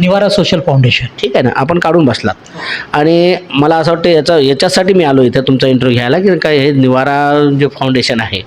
निवारा social foundation ठीक आहे ना? आपण काढून बसलात. आणि मला असं वाटतं याचा याच्यासाठी मी आलो इथं तुमचा इंटरव्ह्यू घ्यायला की काय हे निवारा जे फाउंडेशन आहे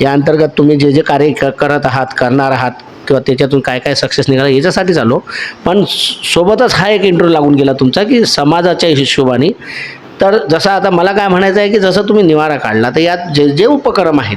या अंतर्गत तुम्ही जे जे कार्य क- करत आहात करणार आहात किंवा त्याच्यातून काय काय सक्सेस निघाला याच्यासाठीच आलो. पण सोबतच हा एक इंटरव्ह्यू लागून गेला तुमचा की समाजाच्या हिशोबाने. तर जसं आता मला काय म्हणायचं आहे की जसं तुम्ही निवारा काढला तर यात जे जे उपक्रम आहेत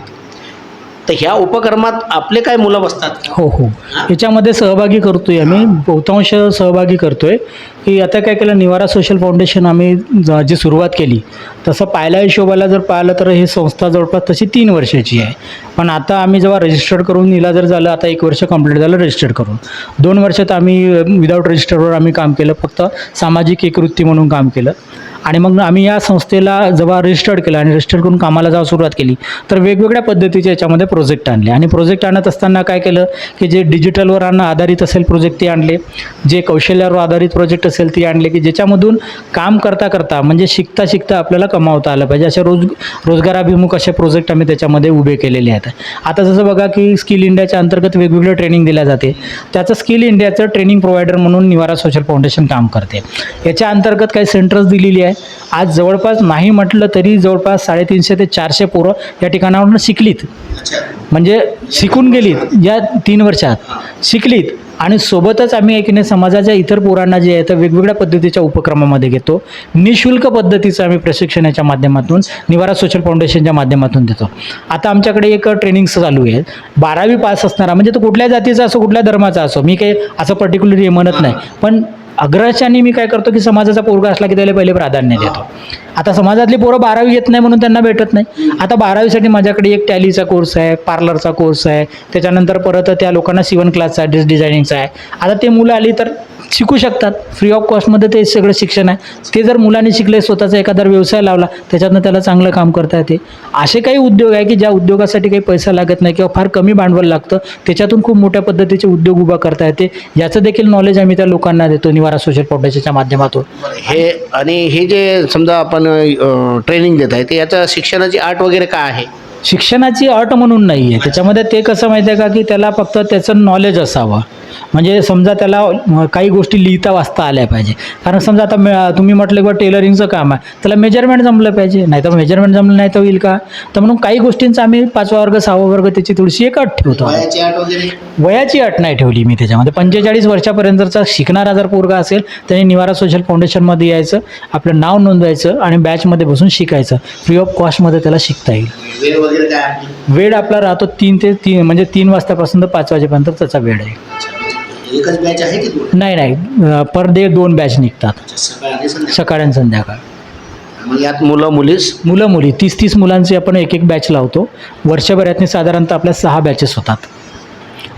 तर ह्या उपक्रमात आपले काय मुलं बसतात? हो हो. याच्यामध्ये सहभागी करतोय आम्ही. बहुतांश सहभागी करतोय. की आता काय केलं निवारा सोशल फाउंडेशन आम्ही ज- जी सुरुवात केली तसं पाहिल्या हिशोबाला जर पाहिलं तर ही संस्था जवळपास तशी तीन वर्षाची आहे. पण आता आम्ही जेव्हा रजिस्टर्ड करून हिला जर झालं आता एक वर्ष कंप्लीट झालं रजिस्टर्ड करून. दोन वर्षात आम्ही विदाऊट रजिस्टरवर आम्ही काम केलं फक्त सामाजिक एकवृत्ती म्हणून काम केलं. आणि मग आम्ही या संस्थेला जेव्हा रजिस्टर्ड केलं आणि रजिस्टर करून कामाला जेव्हा सुरुवात केली तर वेगवेगळ्या पद्धतीचे याच्यामध्ये प्रोजेक्ट आणले. आणि प्रोजेक्ट आणत असताना काय केलं की जे डिजिटलवर आणणं आधारित असेल प्रोजेक्ट ते आणले जे कौशल्यावर आधारित प्रोजेक्ट असेल ती आणले की ज्याच्यामधून काम करता करता म्हणजे शिकता शिकता आपल्याला कमावता आलं पाहिजे. अशा रोज रोजगाराभिमुख असे प्रोजेक्ट आम्ही त्याच्यामध्ये उभे केलेले आहेत. आता जसं बघा की स्किल इंडियाच्या अंतर्गत वेगवेगळं ट्रेनिंग दिल्या जाते. त्याचं स्किल इंडियाचं ट्रेनिंग प्रोव्हायडर म्हणून निवारा सोशल फाउंडेशन काम करते. याच्या अंतर्गत काही सेंटर्स दिलेली आहे. आज जवळपास नाही म्हटलं तरी जवळपास साडेतीनशे ते चारशे पोरं या ठिकाणावरून शिकलीत. म्हणजे शिकून गेलीत या तीन वर्षात. शिकलीत. आणि सोबतच आम्ही एकीने समाजाच्या इतर पोरांना जे आहे तर वेगवेगळ्या पद्धतीच्या उपक्रमामध्ये घेतो. निशुल्क पद्धतीचं आम्ही प्रशिक्षणाच्या माध्यमातून निवारा सोशल फाउंडेशनच्या माध्यमातून देतो. आता आमच्याकडे एक ट्रेनिंग चालू आहे बारावी पास असणारा म्हणजे तो कुठल्या जातीचा असो कुठल्या धर्माचा असो मी काही असं पर्टिक्युलरली म्हणत नाही. पण अग्रशाने मी काय करतो की समाजाचा पोरगा असला की त्याला पहिले प्राधान्य देतो. आता समाजातली पोरं बारावी येत नाही म्हणून त्यांना भेटत नाही. आता बारावीसाठी माझ्याकडे एक टॅलीचा कोर्स आहे पार्लरचा कोर्स आहे. त्याच्यानंतर परत त्या लोकांना शिवण क्लासचा ड्रेस डिझायनिंगचा आहे. आता ते मुलं आली तर शिकू शकतात. फ्री ऑफ कॉस्टमध्ये ते सगळं शिक्षण आहे. ते जर मुलांनी शिकले स्वतःचा एखादा व्यवसाय लावला त्याच्यातनं त्याला चांगलं काम करता येते. असे काही उद्योग आहे की ज्या उद्योगासाठी काही पैसा लागत नाही किंवा फार कमी भांडवल लागतं त्याच्यातून खूप मोठ्या पद्धतीचे उद्योग उभा करता येते. याचं देखील नॉलेज आम्ही त्या लोकांना देतो निवार सोशल फाउंडेशनच्या माध्यमातून. हे आणि हे जे समजा आपण ट्रेनिंग देत आहे ते याचं शिक्षणाची आर्ट वगैरे काय आहे? शिक्षणाची अट म्हणून नाही आहे त्याच्यामध्ये ते कसं माहिती आहे का की त्याला फक्त त्याचं नॉलेज असावं. म्हणजे समजा त्याला काही गोष्टी लिहिता वाचता आल्या पाहिजे. कारण समजा आता मे- तुम्ही म्हटलं किंवा टेलरिंगचं काम आहे. त्याला मेजरमेंट जमलं पाहिजे. नाही तर मेजरमेंट जमलं नाही तर होईल का? तर म्हणून काही गोष्टींचं आम्ही पाचवा वर्ग सहावा वर्ग त्याची थोडीशी एक अट ठेवतो. वयाची अट नाही ठेवली मी त्याच्यामध्ये. पंचेचाळीस वर्षापर्यंतचा शिकणारा जर पोरगा असेल त्याने निवारा सोशल फाउंडेशनमध्ये यायचं आपलं नाव नोंदवायचं आणि बॅचमध्ये बसून शिकायचं. फ्री ऑफ कॉस्टमध्ये त्याला शिकता येईल. वेळ आपला राहतो तीन ते तीन म्हणजे तीन वाजतापासून तर पाच वाजेपर्यंत त्याचा वेळ आहे. एकच बॅच आहे की दोन? नाही नाही. पर डे दोन बॅच निघतात. सकाळ आणि संध्याकाळ? सकाळ आणि संध्याकाळ. मग यात मुलं मुलीच मुलं मुली. तीस तीस मुलांची आपण एक एक बॅच लावतो. वर्षभरातनी साधारणतः आपल्या सहा बॅचेस होतात.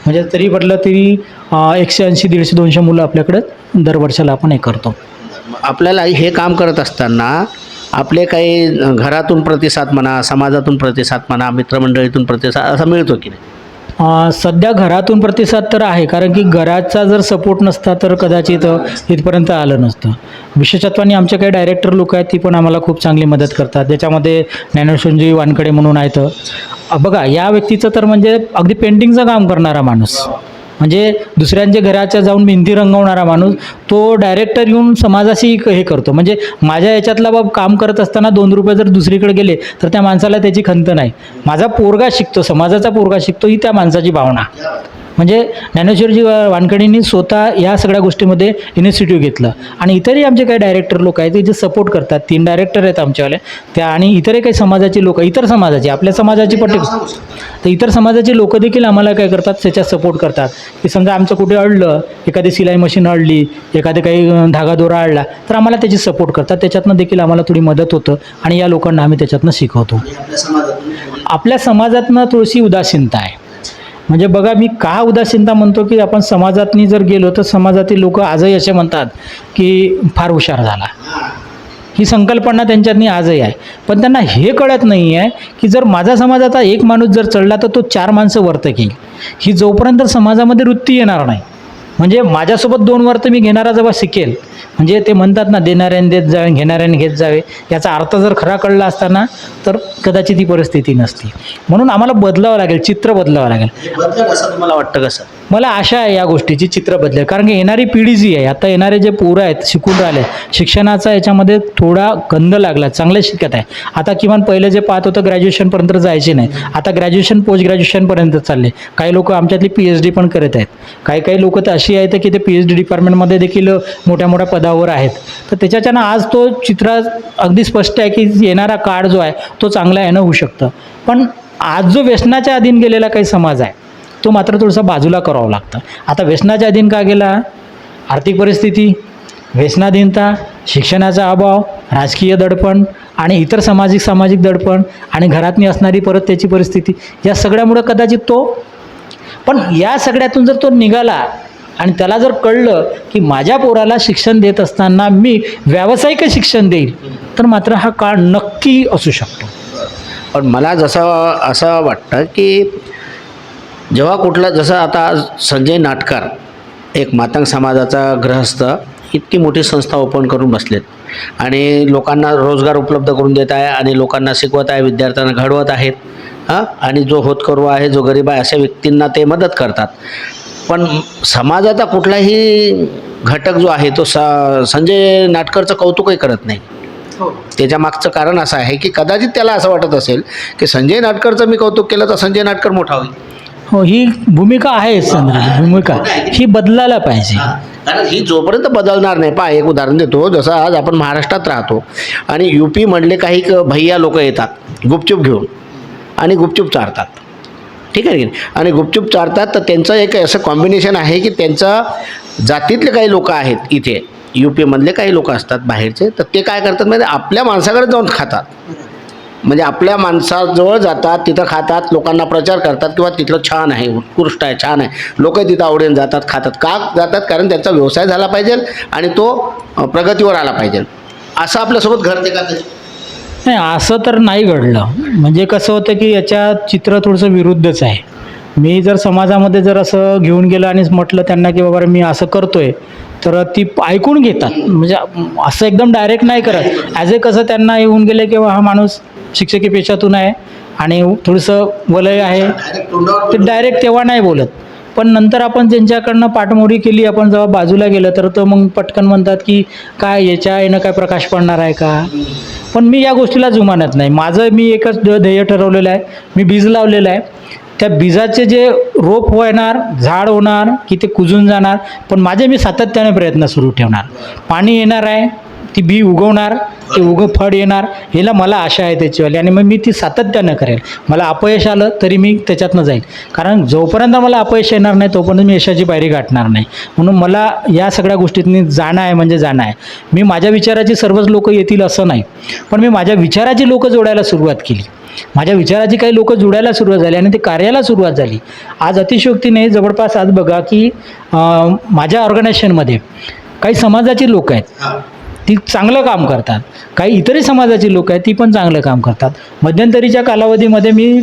म्हणजे तरी म्हटलं तरी अं, एकशे ऐंशी दीडशे दोनशे मुलं आपल्याकडं दर वर्षाला आपण हे करतो. आपल्याला हे काम करत असताना आपले काही घरातून प्रतिसाद म्हणा समाजातून प्रतिसाद म्हणा मित्रमंडळीतून प्रतिसाद असा मिळतो की नाही? सध्या घरातून प्रतिसाद तर आहे कारण की घराचा जर सपोर्ट नसता तर कदाचित इथपर्यंत आलं नसतं. विशेषत्वाने आमचे काही डायरेक्टर लोक आहेत ती पण आम्हाला खूप चांगली मदत करतात. त्याच्यामध्ये ज्ञानेश्वरजी वानकडे म्हणून आहेत. बघा या व्यक्तीचं तर म्हणजे अगदी पेंटिंगचं काम करणारा माणूस. म्हणजे दुसऱ्यांच्या घराच्या जाऊन भिंती रंगवणारा माणूस तो डायरेक्टर येऊन समाजाशी क- हे करतो. म्हणजे माझ्या याच्यातला बाब काम करत असताना दोन रुपये जर दुसरीकडे गेले तर त्या माणसाला त्याची खंत नाही. माझा पोरगा शिकतो समाजाचा पोरगा शिकतो ही त्या माणसाची भावना. म्हणजे ज्ञानेश्वरजी वानकडींनी स्वतः या सगळ्या गोष्टीमध्ये इनिशिएटिव्ह घेतलं. आणि इतरही आमचे काही डायरेक्टर लोक आहेत ते जे सपोर्ट करतात. तीन डायरेक्टर आहेत आमच्यावाले. त्या आणि इतरही काही समाजाची लोक इतर समाजाची आपल्या समाजाची पर्टिक्युलर तर इतर समाजाचे लोक देखील आम्हाला काय करतात? त्याच्यात सपोर्ट करतात. की समजा आमचं कुठे अडलं एखादी सिलाई मशीन अडली एखादे काही धागा दोरा अडला तर आम्हाला त्याची सपोर्ट करतात. त्याच्यातनं देखील आम्हाला थोडी मदत होतं आणि या लोकांना आम्ही त्याच्यातनं शिकवतो. आपल्या समाजातनं थोडीशी उदासीनता आहे. म्हणजे बघा मी का उदासीनता म्हणतो की आपण समाजातनी जर गेलो तर समाजातील लोक आजही असे म्हणतात की फार हुशार झाला. ही संकल्पना त्यांच्यातनी आजही आहे. पण त्यांना हे कळत नाही आहे की जर माझा समाजाचा एक माणूस जर चढला तर तो चार माणसं वर्तक येईल ही जोपर्यंत समाजामध्ये वृत्ती येणार नाही म्हणजे माझ्यासोबत दोन वर्ष मी घेणारा जेव्हा शिकेल म्हणजे ते म्हणतात ना देणाऱ्याने देत जावे घेणाऱ्याने घेत जावे. याचा अर्थ जर खरा कळला असताना तर कदाचित ही परिस्थिती नसती. म्हणून आम्हाला बदलावं लागेल चित्र बदलावं लागेल. असं तुम्हाला वाटतं कसं? मला आशा आहे या गोष्टीची चित्र बदलेल. कारण की येणारी पिढी जी आहे आता येणारे जे पोरं आहेत शिकून राहिले शिक्षणाचा याच्यामध्ये थोडा गंध लागला चांगले शिकत आहे. आता किमान पहिले जे पाहत होतं ग्रॅज्युएशनपर्यंत जायचे नाही. आता ग्रॅज्युएशन पोस्ट ग्रॅज्युएशनपर्यंत चालले. काही लोक आमच्यातली पी एच डी पण करत आहेत. काही काही लोक तर अशी आहेत की ते पी एच डी डिपार्टमेंटमध्ये देखील मोठ्या मोठ्या पदावर आहेत. तर त्याच्याच्यानं आज तो चित्र अगदी स्पष्ट आहे की येणारा काळ जो आहे तो चांगला येणं होऊ शकतं. पण आज जो व्यसनाच्या अधीन गेलेला काही समाज आहे तो मात्र थोडासा बाजूला करावा लागतं. आता व्यसनाच्या अधीन का गेला? आर्थिक परिस्थिती व्यसनाधीनता शिक्षणाचा अभाव राजकीय दडपण आणि इतर सामाजिक सामाजिक दडपण आणि घरातनी असणारी परत त्याची परिस्थिती या सगळ्यामुळं कदाचित तो पण या सगळ्यातून जर तो निघाला आणि त्याला जर कळलं की माझ्या पोराला शिक्षण देत असताना मी व्यावसायिक शिक्षण देईल तर मात्र हा काळ नक्की असू शकतो. पण मला जसं असं वाटतं की जेव्हा कुठला जसं आता संजय नाटकार एक मातंग समाजाचा ग्रहस्थ इतकी मोठी संस्था ओपन करून बसलेत. आणि लोकांना रोजगार उपलब्ध करून देत आहे आणि लोकांना शिकवत आहे विद्यार्थ्यांना घडवत आहेत हां? आणि जो होतकरू आहे जो गरीब आहे अशा व्यक्तींना ते मदत करतात. पण समाजाचा कुठलाही घटक जो आहे तो स संजय नाटकरचं कौतुकही करत नाही. त्याच्या मागचं कारण असं आहे की कदाचित त्याला असं वाटत असेल की संजय नाटकरचं मी कौतुक केलं तर संजय नाटकर मोठा होईल. हो ही भूमिका आहे भूमिका. ही बदलायला पाहिजे. कारण ही जोपर्यंत बदलणार नाही पहा एक उदाहरण देतो. जसं आज आपण महाराष्ट्रात राहतो आणि यू पीमधले काही क- भैया लोक येतात गुपचूप घेऊन आणि गुपचूप चारतात. ठीक आहे की आणि गुपचूप चारतात तर त्यांचं एक असं कॉम्बिनेशन आहे की त्यांचा जातीतले काही लोक आहेत इथे यू पी मधले काही लोक असतात बाहेरचे तर ते काय करतात म्हणजे आपल्या माणसाकडे जाऊन खातात. म्हणजे आपल्या माणसाजवळ जातात तिथं खातात लोकांना प्रचार करतात किंवा तिथलं छान आहे उत्कृष्ट आहे छान आहे. लोक तिथं आवडीने जातात खातात. का जातात? कारण त्यांचा व्यवसाय झाला पाहिजे आणि तो प्रगतीवर आला पाहिजे. असं आपल्यासोबत घडते का नाही असं तर नाही घडलं. म्हणजे कसं होतं की याच्या चित्र थोडंसं विरुद्धच आहे. मी जर समाजामध्ये जर असं घेऊन गेलं आणि म्हटलं त्यांना की बाबा मी असं करतोय तर ती ऐकून घेतात. म्हणजे असं एकदम डायरेक्ट नाही करत. ॲज ए कसं त्यांना येऊन गेलं की हा माणूस शिक्षकी पेशातून आहे आणि थोडंसं वलय आहे. ते डायरेक्ट तेव्हा नाही बोलत. पण नंतर आपण त्यांच्याकडनं पाठमोडी केली आपण जेव्हा बाजूला गेलं तर तो मग पटकन म्हणतात की काय याच्या येणं काय प्रकाश पडणार आहे का? पण मी या गोष्टीला जुमानत नाही. माझं मी एकच ध्येय ठरवलेलं आहे. मी बीज लावलेलं आहे. त्या बीजाचे जे रोप होणार झाड होणार की ते कुजून जाणार पण माझे मी सातत्याने प्रयत्न सुरू ठेवणार. पाणी येणार आहे. ती बी उगवणार ते उगं फळ येणार हिला मला आशा आहे त्याचीवाली आणि मग मी ती सातत्यानं करेल. मला अपयश आलं तरी मी त्याच्यातनं जाईल. कारण जोपर्यंत मला अपयश येणार नाही तोपर्यंत मी यशाची पायरी गाठणार नाही. म्हणून मला या सगळ्या गोष्टीतनी जाणं आहे म्हणजे जाणं आहे. मी माझ्या विचाराची सर्वच लोक येतील असं नाही. पण मी माझ्या विचाराची लोकं जोडायला सुरुवात केली. माझ्या विचाराची काही लोक जुडायला सुरुवात झाली आणि ते कार्याला सुरुवात झाली. आज अतिशयोक्तीने जवळपास आज बघा की माझ्या ऑर्गनायझेशनमध्ये काही समाजाची लोक आहेत. ती चांगलं काम करतात. काही इतरही समाजाची लोक आहेत ती पण चांगलं काम करतात. मध्यंतरीच्या कालावधीमध्ये मी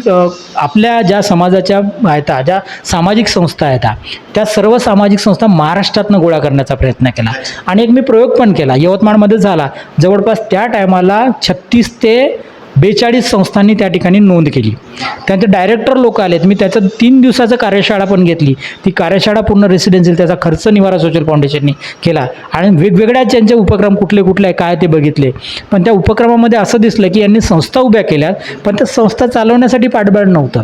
आपल्या ज्या समाजाच्या आहेत ज्या सामाजिक संस्था आहेत त्या सर्व सामाजिक संस्था महाराष्ट्रातनं गोळा करण्याचा प्रयत्न केला. आणि एक मी प्रयोग पण केला. यवतमाळमध्ये झाला. जवळपास त्या टायमाला छत्तीस ते बेचाळीस संस्थांनी त्या ठिकाणी नोंद केली. त्यांचे डायरेक्टर लोक आलेत. मी त्याचं तीन दिवसाचं कार्यशाळा पण घेतली. ती कार्यशाळा पूर्ण रेसिडेन्सील त्याचा खर्च निवारा सोशल फाउंडेशननी केला. आणि वेगवेगळ्या त्यांचे उपक्रम कुठले कुठले आहे काय ते बघितले. पण त्या उपक्रमामध्ये असं दिसलं की यांनी संस्था उभ्या केल्या पण त्या संस्था चालवण्यासाठी पाठबळ नव्हतं.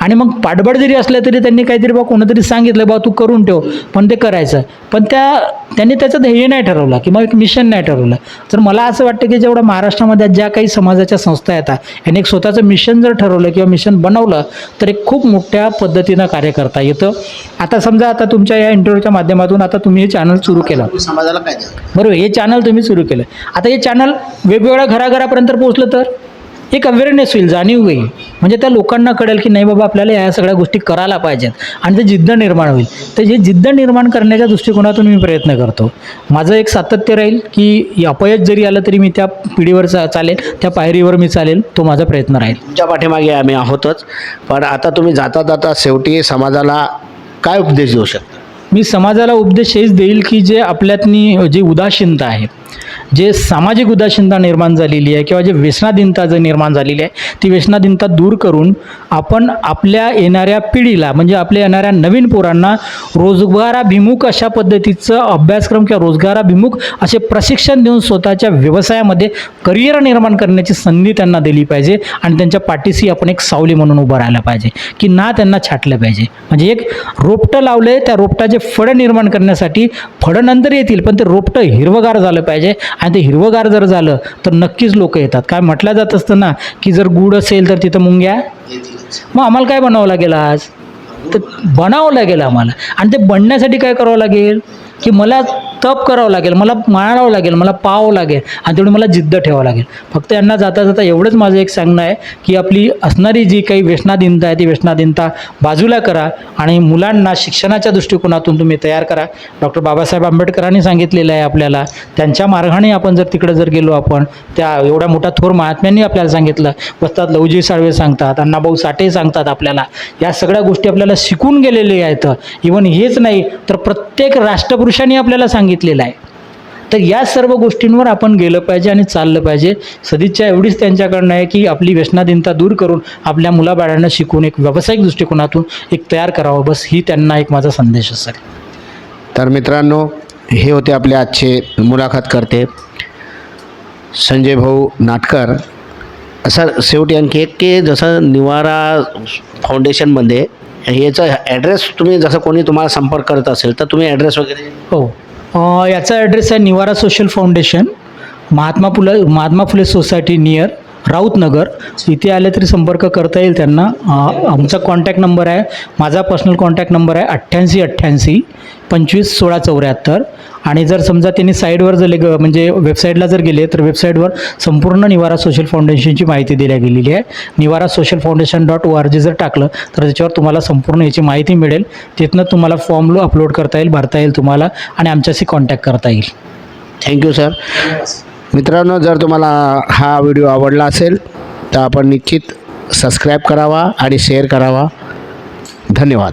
आणि मग पाठबळ जरी असलं तरी त्यांनी काहीतरी बा कोणतरी सांगितलं बा तू करून ठेव पण ते करायचं. पण त्या त्यांनी त्याचं ध्येय नाही ठरवलं किंवा एक मिशन नाही ठरवलं. तर मला असं वाटतं की जेवढं महाराष्ट्रामध्ये ज्या काही समाजाच्या संस्था येतात यांनी एक स्वतःचं मिशन जर ठरवलं किंवा मिशन बनवलं तर एक खूप मोठ्या पद्धतीनं कार्य करता येतं. आता समजा आता तुमच्या या इंटरव्ह्यूच्या माध्यमातून आता तुम्ही हे चॅनल सुरू केलं. समाजाला काय बरोबर हे चॅनल तुम्ही सुरू केलं. आता हे चॅनल वेगवेगळ्या घराघरापर्यंत पोहोचलं तर? एक अवेअरनेस होईल जाणीव होईल. म्हणजे त्या लोकांना कळेल की नाही बाबा आपल्याला या सगळ्या गोष्टी करायला पाहिजेत. आणि ते जिद्द निर्माण होईल. तर जे जिद्द निर्माण करण्याच्या दृष्टिकोनातून मी प्रयत्न करतो. माझं एक सातत्य राहील की अपयश जरी आलं तरी मी त्या पिढीवर चा चालेल. त्या पायरीवर मी चालेल. तो माझा प्रयत्न राहील. तुमच्या पाठीमागे आम्ही आहोतच. पण आता तुम्ही जाता जाता शेवटी समाजाला काय उपदेश देऊ शकता? मी समाजाला उपदेश हेच देईल की जे आपल्यातनी जी उदासीनता आहे. जे सामाजिक उदासीनता निर्माण झालेली आहे किंवा जे व्यसनाधीनता जे निर्माण झालेली आहे ती व्यसनाधीनता दूर करून आपण आपल्या येणाऱ्या पिढीला म्हणजे आपल्या येणाऱ्या नवीन पोरांना रोजगाराभिमुख अशा पद्धतीचं अभ्यासक्रम किंवा रोजगाराभिमुख असे प्रशिक्षण देऊन स्वतःच्या व्यवसायामध्ये करिअर निर्माण करण्याची संधी त्यांना दिली पाहिजे आणि त्यांच्या पाठीशी आपण एक सावली म्हणून उभं राहिलं पाहिजे की ना त्यांना छाटलं पाहिजे. म्हणजे एक रोपटं लावलं त्या रोपटाचे फळं निर्माण करण्यासाठी फळं नंतर येतील पण ते रोपटं हिरवगार झालं पाहिजे. आणि ते हिरवंगार जर झालं तर नक्कीच लोक येतात. काय म्हटलं जात असतं ना की जर गुड असेल तर तिथं मुंग्या? मग आम्हाला काय बनावं लागेल आज? तर बनावं लागेल आम्हाला. आणि ते बनण्यासाठी काय करावं लागेल? की मला तप करावं लागेल मला माळावं लागेल मला पाहावं लागेल आणि तेवढी मला जिद्द ठेवावं लागेल. फक्त यांना जाता जाता एवढंच माझं एक सांगणं आहे की आपली असणारी जी काही व्यसनाधीनता आहे ती व्यसनाधीनता बाजूला करा आणि मुलांना शिक्षणाच्या दृष्टिकोनातून तुम्ही तयार करा. डॉक्टर बाबासाहेब आंबेडकरांनी सांगितलेलं आहे आपल्याला त्यांच्या मार्गाने आपण जर तिकडे जर गेलो आपण त्या एवढ्या मोठ्या थोर महात्म्यांनी आपल्याला सांगितलं. वस्तात लवजी साळवे सांगतात अण्णाभाऊ साठे सांगतात आपल्याला. या सगळ्या गोष्टी आपल्याला शिकून गेलेले आहेत. इवन हेच नाही तर प्रत्येक पुरुषांनी आपल्याला सांगितलेलं आहे. तर या सर्व गोष्टींवर आपण गेलं पाहिजे आणि चाललं पाहिजे. सदिच्छा एवढीच त्यांच्याकडनं आहे की आपली व्यसनाधीनता दूर करून आपल्या मुलाबाळांना शिकून एक व्यावसायिक दृष्टिकोनातून एक तयार करावं. बस ही त्यांना एक माझा संदेश असेल तर मित्रांनो हे होते आपले आजचे मुलाखत करते संजय भाऊ नाटकर. असं शेवटी आणखी एक की जसं निवारा फाउंडेशनमध्ये याचा ॲड्रेस तुम्ही जसं कोणी तुम्हाला संपर्क करत असेल तर तुम्ही ॲड्रेस वगैरे? हो. याचा ॲड्रेस आहे Nivara social foundation Mahatma Phule Mahatma Phule society near Rautnagar. इथे आले तरी संपर्क करता येईल त्यांना. आमचा कॉन्टॅक्ट नंबर आहे. माझा पर्सनल कॉन्टॅक्ट नंबर आहे अठ्ठ्याऐंशी अठ्ठ्याऐंशी पंचवीस सोळा चौऱ्याहत्तर. आणि जर समजा त्यांनी साईडवर जर ग म्हणजे वेबसाईटला जर गेले तर वेबसाईटवर संपूर्ण निवारा सोशल फाउंडेशनची माहिती दिल्या गेलेली आहे. Nivara social foundation dot O R G जर टाकलं तर त्याच्यावर तुम्हाला संपूर्ण याची माहिती मिळेल. तिथनं तुम्हाला फॉर्म अपलोड करता येईल भरता येईल तुम्हाला आणि आमच्याशी कॉन्टॅक्ट करता येईल. थँक्यू सर मित्रांनो जर तुम्हाला हा व्हिडिओ आवडला असेल तर आपण निश्चित सबस्क्राईब करावा आणि शेअर करावा. धन्यवाद.